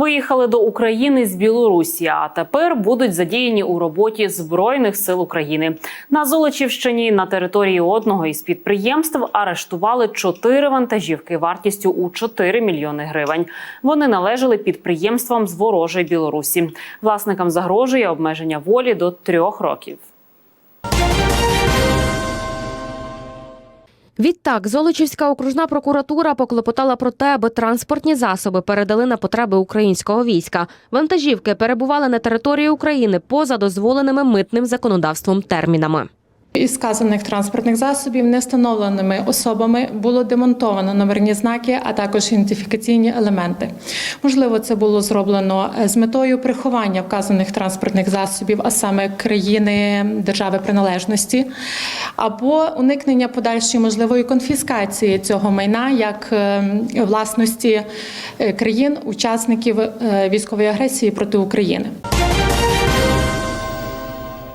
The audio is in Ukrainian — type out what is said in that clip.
Виїхали до України з Білорусі, а тепер будуть задіяні у роботі збройних сил України. На Золочівщині на території одного із підприємств арештували чотири вантажівки вартістю у 4 мільйони гривень. Вони належали підприємствам з ворожої Білорусі. Власникам загрожує обмеження волі до трьох років. Відтак, Золочівська окружна прокуратура поклопотала про те, аби транспортні засоби передали на потреби українського війська. Вантажівки перебували на території України поза дозволеними митним законодавством термінами. Із сказаних транспортних засобів невстановленими особами було демонтовано номерні знаки, а також ідентифікаційні елементи. Можливо, це було зроблено з метою приховання вказаних транспортних засобів, а саме країни держави приналежності, або уникнення подальшої можливої конфіскації цього майна як е, власності е, країн-учасників е, військової агресії проти України.